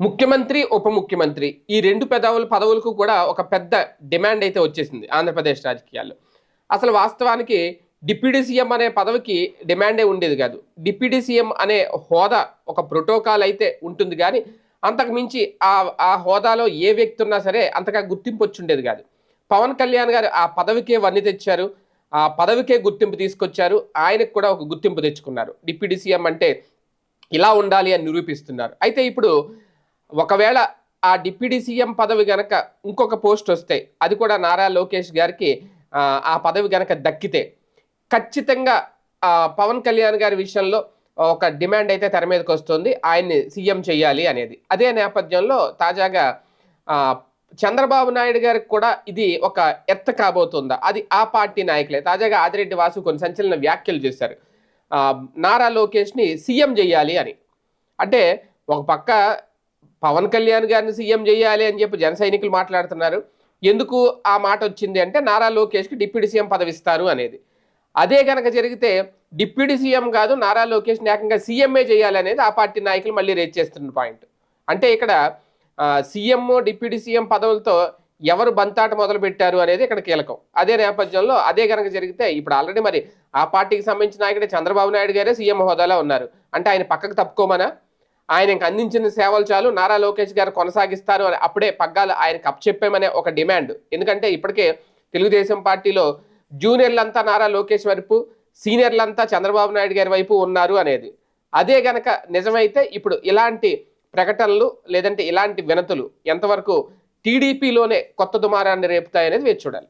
ముఖ్యమంత్రి ఉప ముఖ్యమంత్రి ఈ రెండు పెదవుల పదవులకు కూడా ఒక పెద్ద డిమాండ్ అయితే వచ్చేసింది ఆంధ్రప్రదేశ్ రాజకీయాల్లో. అసలు వాస్తవానికి డిప్యూటీ సీఎం అనే పదవికి డిమాండే ఉండేది కాదు. డిప్యూటీ సీఎం అనే హోదా ఒక ప్రోటోకాల్ అయితే ఉంటుంది కానీ అంతకుమించి ఆ ఆ హోదాలో ఏ వ్యక్తి ఉన్నా సరే అంతగా గుర్తింపు వచ్చి ఉండేది కాదు. పవన్ కళ్యాణ్ గారు ఆ పదవికే వన్ని తెచ్చారు ఆ పదవికే గుర్తింపు తీసుకొచ్చారు ఆయనకు కూడా ఒక గుర్తింపు తెచ్చుకున్నారు. డిప్యూటీ సీఎం అంటే ఇలా ఉండాలి అని నిరూపిస్తున్నారు. అయితే ఇప్పుడు ఒకవేళ ఆ డిప్యూటీ సీఎం పదవి గనక ఇంకొక పోస్ట్ వస్తే అది కూడా నారా లోకేష్ గారికి ఆ, పదవి గనక దక్కితే ఖచ్చితంగా పవన్ కళ్యాణ్ గారి విషయంలో ఒక డిమాండ్ అయితే తెర మీదకి వస్తుంది. ఆయన్ని సీఎం చేయాలి అనేది. అదే నేపథ్యంలో తాజాగా చంద్రబాబు నాయుడు గారికి కూడా ఇది ఒక ఎత్త కాబోతుందా? అది ఆ పార్టీ నాయకులే. తాజాగా ఆదిరెడ్డి వాసు కొన్ని సంచలన వ్యాఖ్యలు చేశారు. నారా లోకేష్ని సీఎం చేయాలి అని. అంటే ఒక పక్క పవన్ కళ్యాణ్ గారిని సీఎం చేయాలి అని చెప్పి జన సైనికులు మాట్లాడుతున్నారు. ఎందుకు ఆ మాట వచ్చింది అంటే నారా లోకేష్కి డిప్యూటీ సీఎం పదవిస్తారు అనేది. అదే గనక జరిగితే డిప్యూటీ సీఎం కాదు నారా లోకేష్ని ఏకంగా సీఎంఏ చేయాలి అనేది ఆ పార్టీ నాయకులు మళ్ళీ రేజ్ చేస్తున్న పాయింట్. అంటే ఇక్కడ సీఎం డిప్యూటీ సీఎం పదవులతో ఎవరు బంతాట మొదలు పెట్టారు అనేది ఇక్కడ కీలకం. అదే నేపథ్యంలో అదే గనక జరిగితే ఇప్పుడు ఆల్రెడీ మరి ఆ పార్టీకి సంబంధించిన నాయకుడే చంద్రబాబు నాయుడు గారే సీఎం హోదాలో ఉన్నారు. అంటే ఆయన పక్కకు తప్పుకోమనా? ఆయనకు అందించిన సేవలు చాలు. నారా లోకేష్ గారు కొనసాగిస్తారు అని అప్పుడే పగ్గాలు ఆయనకు అప్పచెప్పామనే ఒక డిమాండ్. ఎందుకంటే ఇప్పటికే తెలుగుదేశం పార్టీలో జూనియర్లంతా నారా లోకేష్ వైపు సీనియర్లంతా చంద్రబాబు నాయుడు గారి వైపు ఉన్నారు అనేది. అదే గనక నిజమైతే ఇప్పుడు ఇలాంటి ప్రకటనలు లేదంటే ఇలాంటి వినతులు ఎంతవరకు టీడీపీలోనే కొత్త దుమారాన్ని రేపుతాయనేది వేచి చూడాలి.